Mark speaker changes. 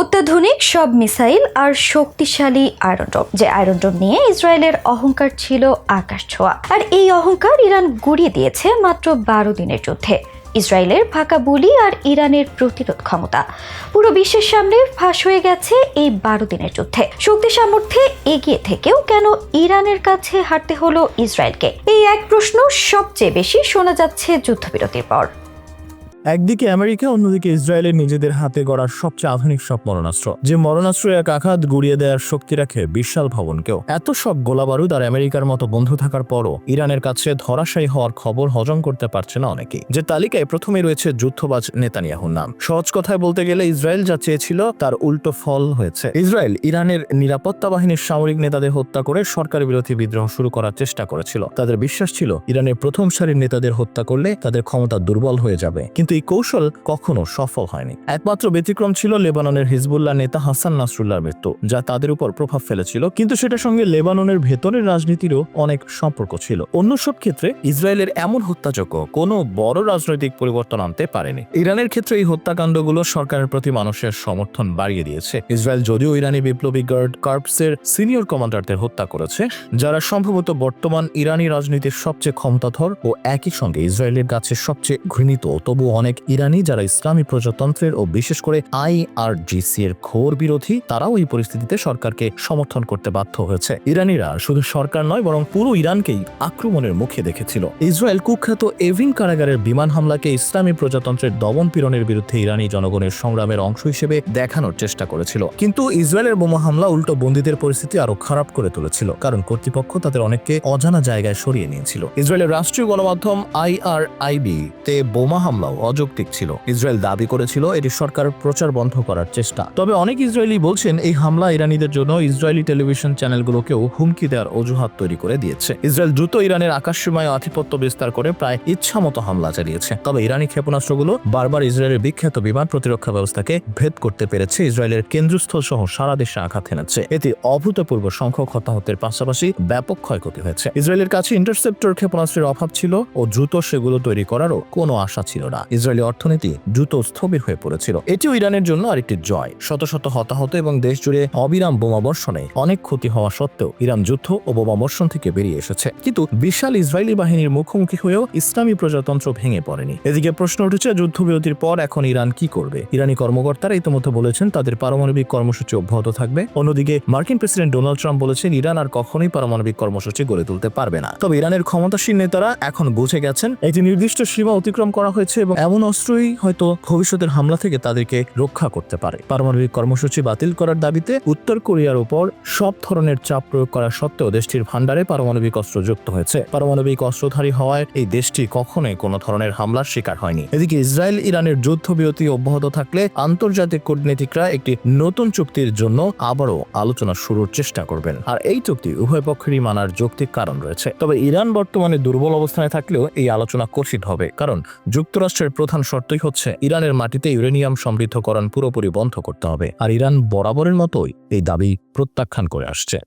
Speaker 1: অত্যাধুনিক সব মিসাইল আর শক্তিশালী আয়রনডোম যে আয়রনডোম নিয়ে ইসরায়েলের অহংকার ছিল আকাশ ছোঁয়া। আর এই অহংকার ইরান গুড়িয়ে দিয়েছে মাত্র বারো দিনের যুদ্ধে। ইসরায়েলের ফাঁকা বুলি আর ইরানের প্রতিরোধ ক্ষমতা। পুরো বিশ্বের সামনে ফাঁস হয়ে গেছে এই বারো দিনের যুদ্ধে। শক্তি সামর্থ্যে এগিয়ে থেকেও কেন ইরানের কাছে হারতে হলো ইসরায়েলকে? এই এক প্রশ্ন সবচেয়ে বেশি শোনা যাচ্ছে যুদ্ধবিরতির পর।
Speaker 2: একদিকে আমেরিকা, অন্যদিকে ইসরায়েলের নিজেদের হাতে গড়ার সবচেয়ে আধুনিক সব মরণাস্ত্র। যে মরণাস্ত্র এক আঘাত গুড়িয়ে দেওয়ার শক্তি রাখে বিশাল ভবনকেও। এত সব গোলাবারুদ আর আমেরিকার মতো বন্ধু থাকার পরও ইরানের কাছে ধরাশায়ী হওয়ার খবর হজম করতে পারছে না অনেকেই। যে তালিকায় প্রথমে রয়েছে যুদ্ধবাজ নেতানিয়াহুর নাম। সহজ কথায় বলতে গেলে ইসরায়েল যা চেয়েছিল তার উল্টো ফল হয়েছে। ইসরায়েল ইরানের নিরাপত্তা বাহিনীর সামরিক নেতাদের হত্যা করে সরকার বিরোধী বিদ্রোহ শুরু করার চেষ্টা করেছিল। তাদের বিশ্বাস ছিল, ইরানের প্রথম সারির নেতাদের হত্যা করলে তাদের ক্ষমতা দুর্বল হয়ে যাবে। কিন্তু এই কৌশল কখনো সফল হয়নি। একমাত্র ব্যতিক্রম ছিল লেবাননের হিজবুল্লাহ নেতা হাসান নাসরুল্লাহর মৃত্যু, যা তাদের উপর প্রভাব ফেলেছিল, কিন্তু সেটার সঙ্গে লেবাননের ভেতরের রাজনীতিরও অনেক সম্পর্ক ছিল। অন্য সব ক্ষেত্রে ইসরায়েলের এমন হত্যাযোগ্য কোনো বড় রাজনৈতিক পরিবর্তন আনতে পারেনি। ইরানের ক্ষেত্রে এই হত্যাকাণ্ডগুলো সরকারের প্রতি মানুষের সমর্থন বাড়িয়ে দিয়েছে। ইসরায়েল যদিও ইরানি বিপ্লবী গার্ড কার্পসের সিনিয়র কমান্ডারদের হত্যা করেছে, যারা সম্ভবত বর্তমান ইরানি রাজনীতির সবচেয়ে ক্ষমতাধর ও একই সঙ্গে ইসরায়েলের কাছে সবচেয়ে ঘৃণিত তবু অনেক ইরানি যারা ইসলামী প্রজাতন্ত্রের ও বিশেষ করে আই আর জিসি এর ঘোর বিরোধী, তারাও এই পরিস্থিতিতে সরকারকে সমর্থন করতে বাধ্য হয়েছে। ইরানিরা শুধু সরকার নয়, বরং পুরো ইরানকেই আক্রমণের মুখে দেখেছিল। ইসরায়েল কুখ্যাত এভিন কারাগারের বিমান হামলাকে ইসলামী প্রজাতন্ত্রের দমন পীড়নের বিরুদ্ধে ইরানি জনগণের সংগ্রামের অংশ হিসেবে দেখানোর চেষ্টা করেছিল। কিন্তু ইসরায়েলের বোমা হামলা উল্টো বন্দীদের পরিস্থিতি আরও খারাপ করে তুলেছিল, কারণ কর্তৃপক্ষ তাদের অনেককে অজানা জায়গায় সরিয়ে নিয়েছিল। ইসরায়েলের রাষ্ট্রীয় গণমাধ্যম আইআরআইবি তে বোমা হামলাও অযৌক্তিক ছিল। ইসরায়েল দাবি করেছিল এটি সরকার প্রচার বন্ধ করার চেষ্টা। তবে অনেক ইসরায়েলি বলছেন এই হামলা ইরানিদের জন্য ইসরায়েলি টেলিভিশন চ্যানেলগুলোকেও হুমকি দেওয়ার অজুহাত তৈরি করে দিয়েছে। ইসরায়েল দ্রুত ইরানের আকাশসীমায় আধিপত্য বিস্তার করে প্রায় ইচ্ছামতো হামলা চালিয়েছে। তবে ইরানি ক্ষেপণাস্ত্রগুলো বারবার ইসরায়েলের বিখ্যাত বিমান প্রতিরক্ষা ব্যবস্থাকে ভেদ করতে পেরেছে। ইসরায়েলের কেন্দ্রস্থল সহ সারা দেশে আঘাত এনেছে এতে অভূতপূর্ব সংখ্যক হতাহতের পাশাপাশি ব্যাপক ক্ষয়ক্ষতি হয়েছে। ইসরায়েলের কাছে ইন্টারসেপ্টর ক্ষেপণাস্ত্রের অভাব ছিল ও দ্রুত সেগুলো তৈরি করারও কোনো আশা ছিল না। ইসরায়েলি অর্থনীতি দ্রুত স্থবির হয়ে পড়েছিল। এটিও ইরানের জন্য আরেকটি জয়। শত শত হতাহত এবং দেশ জুড়ে অবিরাম বোমাবর্ষণে অনেক ক্ষতি হওয়া সত্ত্বেও ইরান যুদ্ধ ও বোমাবর্ষণ থেকে বেরিয়ে এসেছে। কিন্তু বিশাল ইসরায়েলি বাহিনীর মুখোমুখি হয়েও ইসলামী প্রজাতন্ত্র ভেঙে পড়েনি। এদিকে প্রশ্ন উঠেছে, যুদ্ধবিরতির পর এখন ইরান কি করবে? ইরানি কর্মকর্তারা ইতিমধ্যে বলেছেন, তাদের পারমাণবিক কর্মসূচি অব্যাহত থাকবে। অন্যদিকে মার্কিন প্রেসিডেন্ট ডোনাল্ড ট্রাম্প বলেছেন, ইরান আর কখনোই পারমাণবিক কর্মসূচি গড়ে তুলতে পারবে না। তবে ইরানের ক্ষমতাসীন নেতারা এখন বুঝে গেছেন, একটি নির্দিষ্ট সীমা অতিক্রম করা হয়েছে এবং এমন অস্ত্রই হয়তো ভবিষ্যতের হামলা থেকে তাদেরকে রক্ষা করতে পারে। পারমাণবিক কর্মসূচি বাতিল করার দাবিতে উত্তর কোরিয়ার উপর সব ধরনের চাপ প্রয়োগ করা সত্ত্বেও দেশটির ভান্ডারে পারমাণবিক অস্ত্র যুক্ত হয়েছে। পারমাণবিক অস্ত্রধারী হওয়ায় এই দেশটি কখনোই কোনো ধরনের হামলার শিকার হয়নি। এদিকে ইসরায়েল ইরানের যুদ্ধবিরতি অব্যাহত থাকলে আন্তর্জাতিক কূটনীতিকরা একটি নতুন চুক্তির জন্য আবারও আলোচনা শুরুর চেষ্টা করবেন। আর এই চুক্তি উভয় পক্ষেরই মানার যৌক্তিক কারণ রয়েছে। তবে ইরান বর্তমানে দুর্বল অবস্থানে থাকলেও এই আলোচনা কঠিন হবে, কারণ যুক্তরাষ্ট্রের প্রধান শর্তই হচ্ছে ইরানের মাটিতে ইউরেনিয়াম সমৃদ্ধকরণ পুরোপুরি বন্ধ করতে হবে। আর ইরান বরাবরের মতোই এই দাবি প্রত্যাখ্যান করে আসছে।